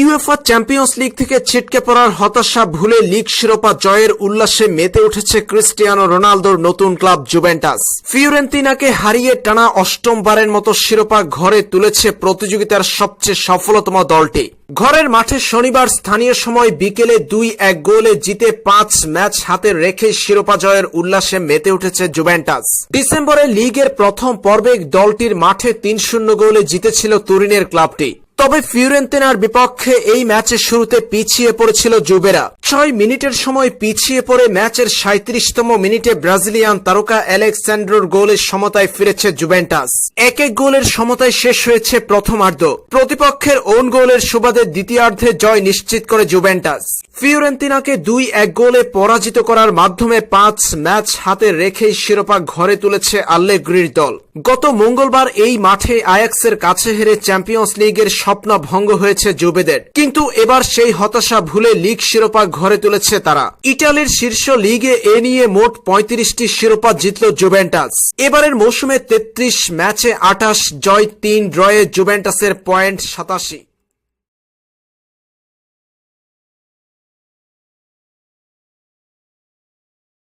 UEFA champions league থেকে ছিটকে পড়ার হতাশা ভুলে লিগ শিরোপা জয়ের উল্লাসে মেতে উঠেছে ক্রিস্টিয়ানো রোনালদোর নতুন ক্লাব জুভেন্টাস। ফিওরেন্তিনাকে হারিয়ে টানা অষ্টমবারের মতো শিরোপা ঘরে তুলেছে প্রতিযোগিতার সবচেয়ে সফলতম দলটি। ঘরের মাঠে শনিবার স্থানীয় সময় বিকেলে দুই এক গোলে জিতে পাঁচ ম্যাচ হাতে রেখে শিরোপা জয়ের উল্লাসে মেতে উঠেছে জুভেন্টাস। ডিসেম্বরে লিগের প্রথম পর্বে দলটির মাঠে তিন শূন্য গোলে জিতেছিল তুরিনের ক্লাবটি। তবে ফিউরেন্তিনার বিপক্ষে এই ম্যাচের শুরুতে পিছিয়ে পড়েছিল জুবেরা। ছয় মিনিটের সময় পিছিয়ে পড়ে ম্যাচের সাঁত্রিশতম মিনিটে ব্রাজিলিয়ান তারকা অ্যালেক্সান্ড্রোর গোলের সমতায় ফিরেছে জুভেন্টাস। এক এক গোলের সমতায় শেষ হয়েছে প্রথমার্ধ। প্রতিপক্ষের ওন গোলের সুবাদে দ্বিতীয়ার্ধে জয় নিশ্চিত করে জুভেন্টাস। ফিওরেন্তিনাকে দুই এক গোলে পরাজিত করার মাধ্যমে পাঁচ ম্যাচ হাতে রেখেই শিরোপা ঘরে তুলেছে আল্লেগ্রির দল। গত মঙ্গলবার এই মাঠে আয়াক্সের কাছে হেরে চ্যাম্পিয়ন্স লিগের স্বপ্ন ভঙ্গ হয়েছে জুবেদের। কিন্তু এবার সেই হতাশা ভুলে লিগ শিরোপা ঘরে তুলেছে তারা। ইটালির শীর্ষ লিগে এ নিয়ে মোট পঁয়ত্রিশটি শিরোপা জিতল জুভেন্টাস। এবারের মৌসুমে তেত্রিশ ম্যাচে আটাশ জয়, তিন ড্রয়ে জুভেন্টাসের পয়েন্ট সাতাশি।